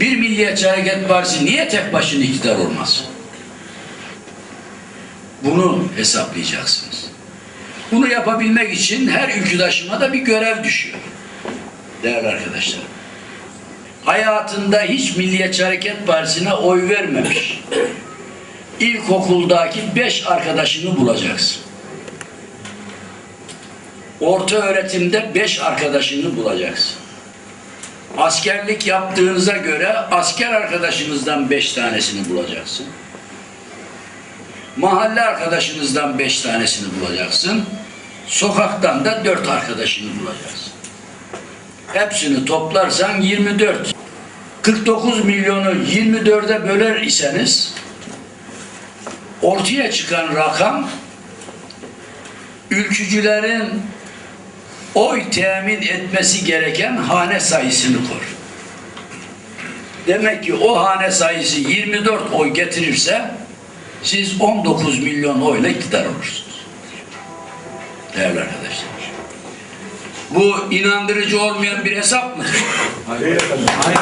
Bir Milliyetçi Hareket Partisi niye tek başına iktidar olmaz? Bunu hesaplayacaksınız. Bunu yapabilmek için her ülküdaşıma da bir görev düşüyor. Değerli arkadaşlar. Hayatında hiç Milliyetçi Hareket Partisi'ne oy vermemiş. İlkokuldaki beş arkadaşını bulacaksın. Orta öğretimde beş arkadaşını bulacaksın. Askerlik yaptığınıza göre asker arkadaşınızdan beş tanesini bulacaksın. Mahalle arkadaşınızdan beş tanesini bulacaksın. Sokaktan da dört arkadaşını bulacaksın. Hepsini toplarsan 24. 49 milyonu 24'e böler iseniz ortaya çıkan rakam ülkücülerin oy temin etmesi gereken hane sayısını kor. Demek ki o hane sayısı 24 oy getirirse siz 19 milyon oyla iktidar olursunuz. Değerli arkadaşlar. Bu inandırıcı olmayan bir hesap mıdır? Hayır. Hayır.